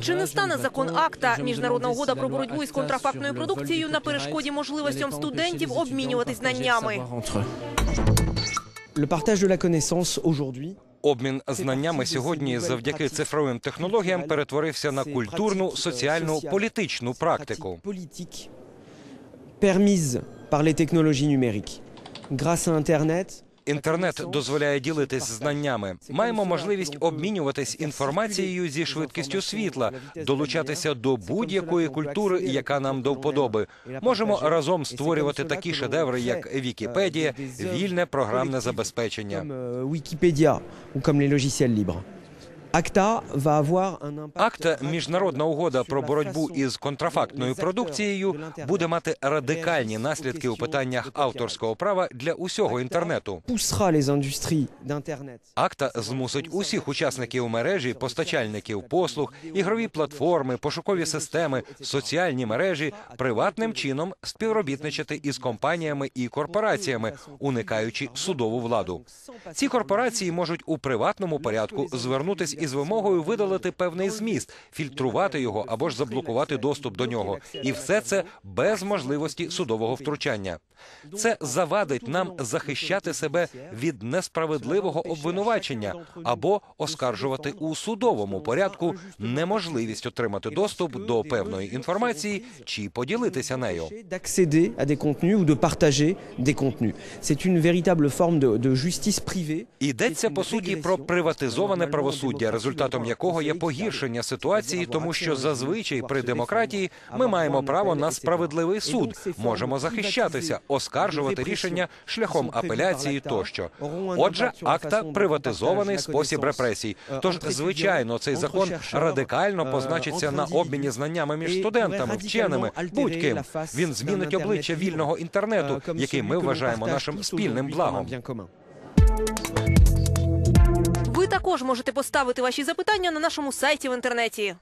Чи не стане закон АКТА, міжнародна угода про боротьбу із контрафактною продукцією, на перешкоді можливостям студентів обмінюватись знаннями? Le partage de la connaissance aujourd'hui Обмін знаннями сьогодні завдяки цифровим технологіям перетворився на культурну, соціальну, політичну практику. permise par les technologies numériques. Grâce à Internet, Інтернет дозволяє ділитись знаннями. Маємо можливість обмінюватись інформацією зі швидкістю світла, долучатися до будь-якої культури, яка нам до вподоби. Можемо разом створювати такі шедеври, як Вікіпедія, вільне програмне забезпечення. Вікіпедія у comme libres. ACTA va avoir un impact Акт міжнародна угода про боротьбу із контрафактною продукцією буде мати радикальні наслідки у питаннях авторського права для усього інтернету. Акта змусить усіх учасників мережі, постачальників послуг, ігрові платформи, пошукові системи, соціальні мережі приватним чином співробітничати із компаніями і корпораціями, уникаючи судову владу. Ці корпорації можуть у приватному порядку звернутись із вимогою видалити певний зміст, фільтрувати його або ж заблокувати доступ до нього, і все це без можливості судового втручання. Це завадить нам захищати себе від несправедливого обвинувачення або оскаржувати у судовому порядку неможливість отримати доступ до певної інформації чи поділитися нею. Йдеться по суті про приватизоване правосуддя, результатом якого є погіршення ситуації, тому що зазвичай при демократії ми маємо право на справедливий суд, можемо захищатися, оскаржувати рішення шляхом апеляції тощо. Отже, акта приватизований спосіб репресій. Тож, звичайно, цей закон радикально позначиться на обміні знаннями між студентами, вченими, будь-ким. Він змінить обличчя вільного інтернету, який ми вважаємо нашим спільним благом. Ви також можете поставити ваші запитання на нашому сайті в інтернеті.